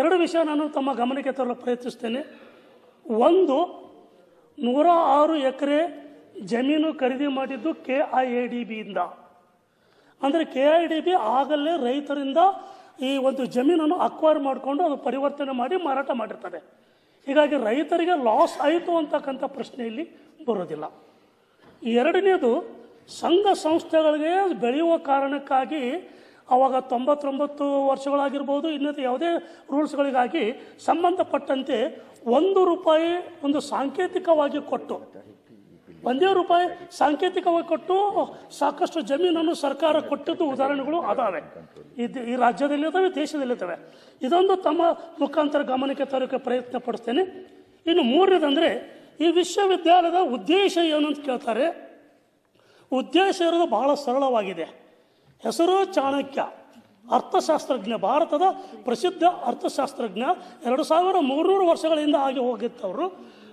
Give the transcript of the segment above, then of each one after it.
ಎರಡು ವಿಷಯ ನಾನು ತಮ್ಮ ಗಮನಕ್ಕೆ ತರಲು ಪ್ರಯತ್ನಿಸ್ತೇನೆ. ಒಂದು, ನೂರ ಆರು ಎಕರೆ ಜಮೀನು ಖರೀದಿ ಮಾಡಿದ್ದು ಕೆ ಐ ಎ ಡಿ ಬಿಯಿಂದ ಅಂದರೆ ಕೆ ಐ ಡಿ ಬಿ ಆಗಲೇ ರೈತರಿಂದ ಈ ಒಂದು ಜಮೀನನ್ನು ಅಕ್ವೈರ್ ಮಾಡಿಕೊಂಡು ಅದು ಪರಿವರ್ತನೆ ಮಾಡಿ ಮಾರಾಟ ಮಾಡಿರ್ತಾರೆ ಹೀಗಾಗಿ ರೈತರಿಗೆ ಲಾಸ್ ಆಯಿತು ಅಂತಕ್ಕಂಥ ಪ್ರಶ್ನೆ ಇಲ್ಲಿ ಬರೋದಿಲ್ಲ. ಎರಡನೇದು, ಸಂಘ ಸಂಸ್ಥೆಗಳಿಗೆ ಬೆಳೆಯುವ ಕಾರಣಕ್ಕಾಗಿ ಅವಾಗ ತೊಂಬತ್ತೊಂಬತ್ತು ವರ್ಷಗಳಾಗಿರ್ಬೋದು ಇನ್ನೊಂದು ಯಾವುದೇ ರೂಲ್ಸ್ಗಳಿಗಾಗಿ ಸಂಬಂಧಪಟ್ಟಂತೆ ಒಂದು ರೂಪಾಯಿ ಒಂದು ಸಾಂಕೇತಿಕವಾಗಿ ಕೊಟ್ಟು, ಒಂದೇ ರೂಪಾಯಿ ಸಾಂಕೇತಿಕವಾಗಿ ಕೊಟ್ಟು ಸಾಕಷ್ಟು ಜಮೀನನ್ನು ಸರ್ಕಾರ ಕೊಟ್ಟಿದ್ದು ಉದಾಹರಣೆಗಳು ಅದಾವೆ. ಇದು ಈ ದೇಶದಲ್ಲಿ ದೇಶದಲ್ಲಿದ್ದಾವೆ ಇದೊಂದು ತಮ್ಮ ಮುಖಾಂತರ ಗಮನಕ್ಕೆ ತರೋಕ್ಕೆ ಪ್ರಯತ್ನ ಪಡಿಸ್ತೇನೆ. ಇನ್ನು ಮೂರನೇದಂದರೆ, ಈ ವಿಶ್ವವಿದ್ಯಾಲಯದ ಉದ್ದೇಶ ಏನು ಅಂತ ಕೇಳ್ತಾರೆ? ಉದ್ದೇಶ ಇರೋದು ಬಹಳ ಸರಳವಾಗಿದೆ. ಹೆಸರು ಚಾಣಕ್ಯ. ಅರ್ಥಶಾಸ್ತ್ರಜ್ಞ. ಭಾರತದ ಪ್ರಸಿದ್ಧ ಅರ್ಥಶಾಸ್ತ್ರಜ್ಞ. ಎರಡು ಸಾವಿರ ಮೂರುನೂರು ವರ್ಷಗಳಿಂದ ಆಗಿ ಹೋಗಿದ್ದವರು.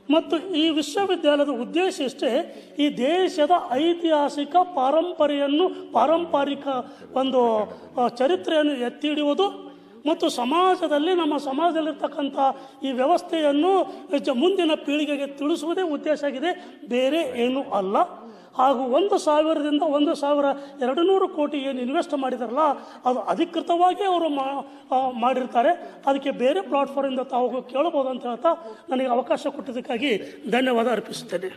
ಮತ್ತು ಈ ವಿಶ್ವವಿದ್ಯಾಲಯದ ಉದ್ದೇಶ ಇಷ್ಟೇ, ಈ ದೇಶದ ಐತಿಹಾಸಿಕ ಪಾರಂಪರೆಯನ್ನು, ಪಾರಂಪರಿಕ ಒಂದು ಚರಿತ್ರೆಯನ್ನು ಎತ್ತಿ ಹಿಡಿಯುವುದು ಮತ್ತು ಸಮಾಜದಲ್ಲಿ, ನಮ್ಮ ಸಮಾಜದಲ್ಲಿರ್ತಕ್ಕಂಥ ಈ ವ್ಯವಸ್ಥೆಯನ್ನು ಮುಂದಿನ ಪೀಳಿಗೆಗೆ ತಿಳಿಸುವುದೇ ಉದ್ದೇಶ ಆಗಿದೆ. ಬೇರೆ ಏನೂ ಅಲ್ಲ. ಹಾಗೂ ಒಂದು ಸಾವಿರದಿಂದ ಒಂದು ಸಾವಿರ ಎರಡು ನೂರು ಕೋಟಿ ಏನು ಇನ್ವೆಸ್ಟ್ ಮಾಡಿದಾರಲ್ಲ, ಅದು ಅಧಿಕೃತವಾಗಿ ಅವರು ಮಾಡಿರ್ತಾರೆ. ಅದಕ್ಕೆ ಬೇರೆ ಪ್ಲಾಟ್ಫಾರ್ಮಿಂದ ತಾವು ಕೇಳಬಹುದು ಅಂತ ಹೇಳ್ತಾ ನನಗೆ ಅವಕಾಶ ಕೊಟ್ಟಿದ್ದಕ್ಕಾಗಿ ಧನ್ಯವಾದ ಅರ್ಪಿಸುತ್ತೇನೆ.